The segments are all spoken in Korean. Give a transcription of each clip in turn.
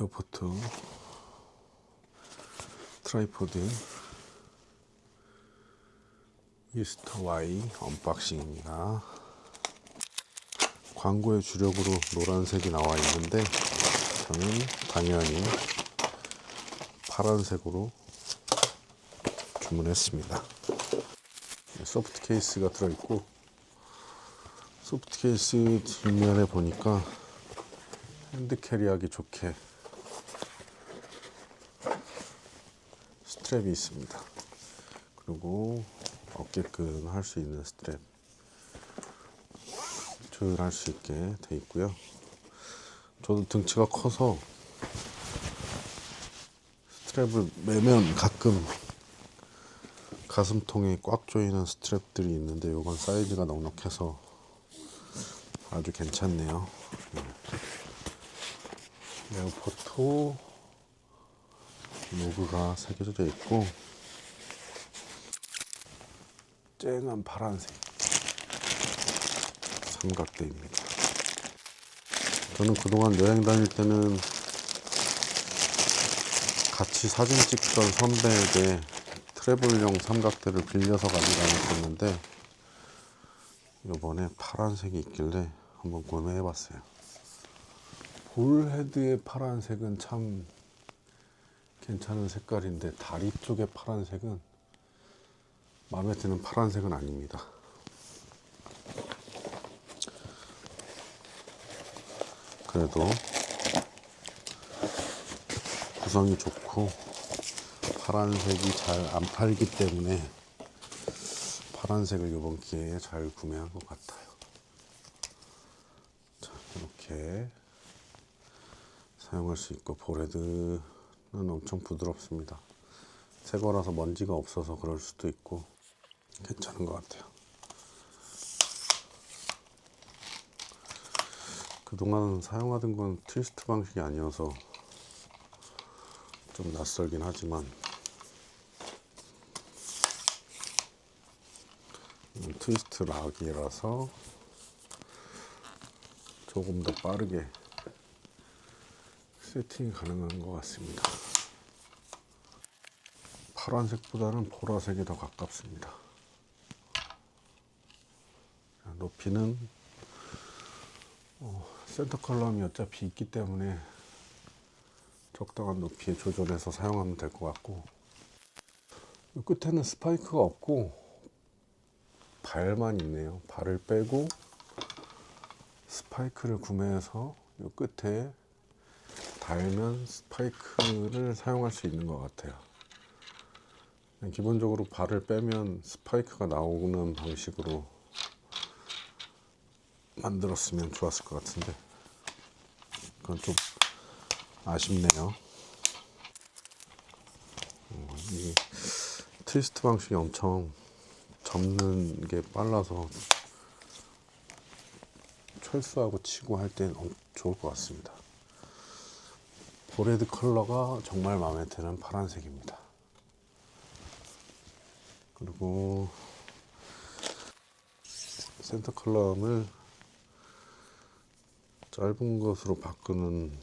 에어포트 트라이포드 이스터 Y 언박싱입니다. 광고의 주력으로 노란색이 나와 있는데 저는 당연히 파란색으로 주문했습니다. 소프트 케이스가 들어있고 소프트 케이스 뒷면에 보니까 핸드 캐리하기 좋게 스트랩이 있습니다. 그리고 어깨끈 할 수 있는 스트랩 조율할 수 있게 돼 있고요. 저도 등치가 커서 스트랩을 매면 가끔 가슴통에 꽉 조이는 스트랩들이 있는데 이건 사이즈가 넉넉해서 아주 괜찮네요. 에어포토 로그가 새겨져 있고 쨍한 파란색 삼각대입니다. 저는 그동안 여행 다닐 때는 같이 사진 찍던 선배에게 트래블용 삼각대를 빌려서 가지고 다녔었는데 이번에 파란색이 있길래 한번 구매해 봤어요. 볼 헤드의 파란색은 참 괜찮은 색깔인데 다리 쪽의 파란색은 마음에 드는 파란색은 아닙니다. 그래도 구성이 좋고 파란색이 잘 안 팔기 때문에 파란색을 이번 기회에 잘 구매한 것 같아요. 자, 이렇게 사용할 수 있고 볼헤드는 엄청 부드럽습니다. 새 거라서 먼지가 없어서 그럴 수도 있고 괜찮은 것 같아요. 그동안 사용하던 건 트위스트 방식이 아니어서 좀 낯설긴 하지만 이건 트위스트 락이라서 조금 더 빠르게 세팅이 가능한 것 같습니다. 파란색보다는 보라색이 더 가깝습니다. 자, 높이는 어, 센터 컬럼이 어차피 있기 때문에 적당한 높이에 조절해서 사용하면 될 것 같고 이 끝에는 스파이크가 없고 발만 있네요. 발을 빼고 스파이크를 구매해서 이 끝에 달면 스파이크를 사용할 수 있는 것 같아요. 기본적으로 발을 빼면 스파이크가 나오는 방식으로 만들었으면 좋았을 것 같은데 그건 좀 아쉽네요. 어, 이 트위스트 방식이 엄청 접는 게 빨라서 철수하고 치고 할 땐 좋을 것 같습니다. 보레드 컬러가 정말 마음에 드는 파란색입니다. 그리고 센터 컬럼을 짧은 것으로 바꾸는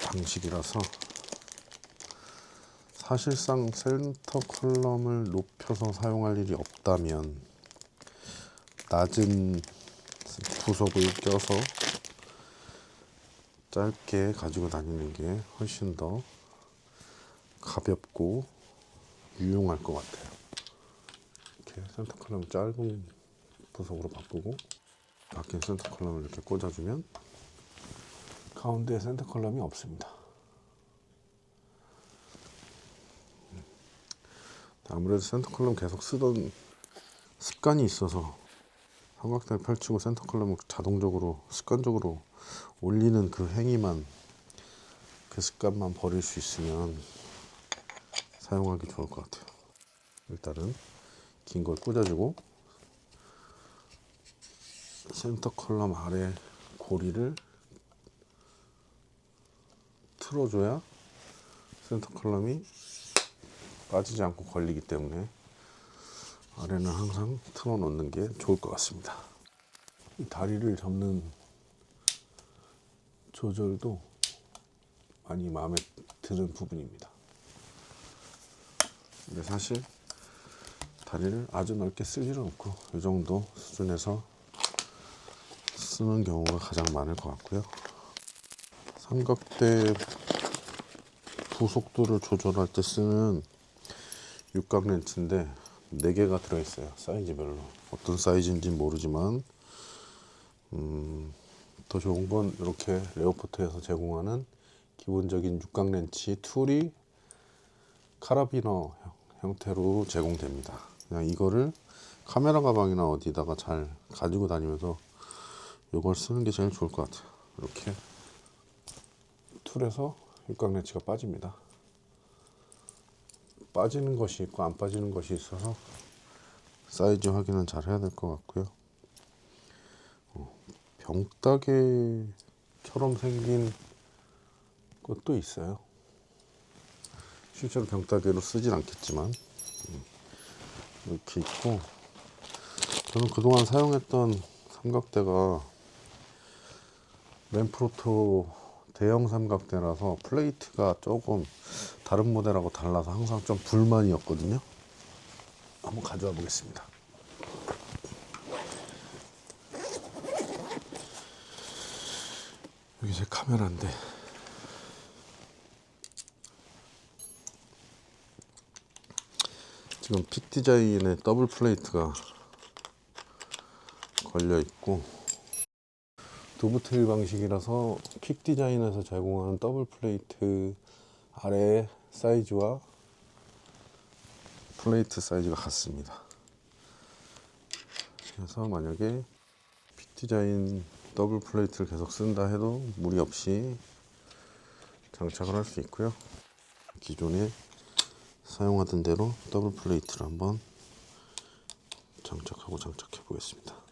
방식이라서 사실상 센터 컬럼을 높여서 사용할 일이 없다면 낮은 부속을 껴서 짧게 가지고 다니는 게 훨씬 더 가볍고 유용할 것 같아요. 이렇게 센터 컬럼 짧은 부속으로 바꾸고 바뀐 센터 컬럼을 이렇게 꽂아주면 가운데 센터 컬럼이 없습니다. 아무래도 센터 컬럼 계속 쓰던 습관이 있어서 삼각대를 펼치고 센터 컬럼을 자동적으로 습관적으로 올리는 그 행위만 그 습관만 버릴 수 있으면 사용하기 좋을 것 같아요. 일단은 긴 걸 꽂아주고 센터 컬럼 아래 고리를 틀어줘야 센터 컬럼이 빠지지 않고 걸리기 때문에 아래는 항상 틀어 놓는 게 좋을 것 같습니다. 이 다리를 잡는 조절도 많이 마음에 드는 부분입니다. 근데 사실 다리를 아주 넓게 쓸 일은 없고 이 정도 수준에서 쓰는 경우가 가장 많을 것 같고요. 삼각대 부속도를 조절할 때 쓰는 육각 렌치인데 4개가 들어있어요. 사이즈별로. 어떤 사이즈인지 모르지만 음, 더 좋은 건 이렇게 레오포트에서 제공하는 기본적인 육각 렌치 툴이 카라비너 형- 형태로 제공됩니다. 그냥 이거를 카메라 가방이나 어디다가 잘 가지고 다니면서 이걸 쓰는 게 제일 좋을 것 같아요. 이렇게 툴에서 육각 렌치가 빠집니다. 빠지는 것이 있고 안 빠지는 것이 있어서 사이즈 확인은 잘 해야 될 것 같고요. 어, 병따개처럼 생긴 것도 있어요. 실제로 병따개로 쓰진 않겠지만 음, 이렇게 있고 저는 그동안 사용했던 삼각대가 램프로토 대형 삼각대라서 플레이트가 조금 다른 모델하고 달라서 항상 좀 불만이었거든요. 한번 가져와 보겠습니다. 여기 제 카메라인데 지금 픽 디자인의 더블 플레이트가 걸려 있고 두부테일 방식이라서 픽 디자인에서 제공하는 더블 플레이트 아래 사이즈와 플레이트 사이즈가 같습니다. 그래서 만약에 픽 디자인 더블 플레이트를 계속 쓴다 해도 무리 없이 장착을 할 수 있고요. 기존에 사용하던 대로 더블 플레이트를 한번 장착하고 장착해 보겠습니다.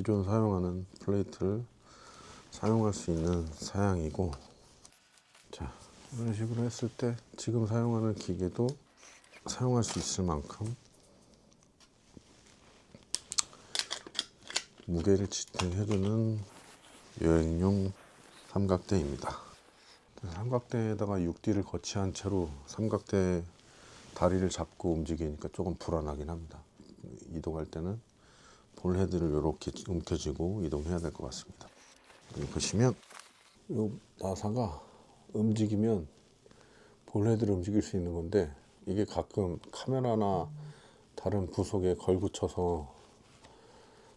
기존 사용하는 플레이트를 사용할 수 있는 사양이고 자 이런 식으로 했을 때 지금 사용하는 기계도 사용할 수 있을 만큼 무게를 지탱해주는 여행용 삼각대입니다. 삼각대에다가 6D를 거치한 채로 삼각대 다리를 잡고 움직이니까 조금 불안하긴 합니다. 이동할 때는 볼 헤드를 이렇게 움켜쥐고 이동해야 될 것 같습니다. 보시면 이 나사가 움직이면 볼 헤드를 움직일 수 있는 건데 이게 가끔 카메라나 다른 부속에 걸붙여서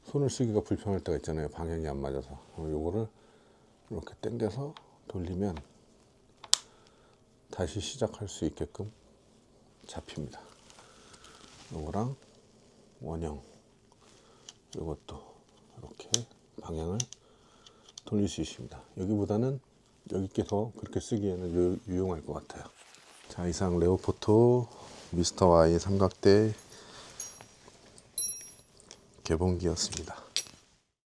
손을 쓰기가 불편할 때가 있잖아요. 방향이 안 맞아서. 요거를 이렇게 당겨서 돌리면 다시 시작할 수 있게끔 잡힙니다. 요거랑 원형 이것도 이렇게 방향을 돌릴 수 있습니다. 여기보다는 여기께서 그렇게 쓰기에는 유, 유용할 것 같아요. 자 이상 레오포토 미스터 Y 삼각대 개봉기였습니다.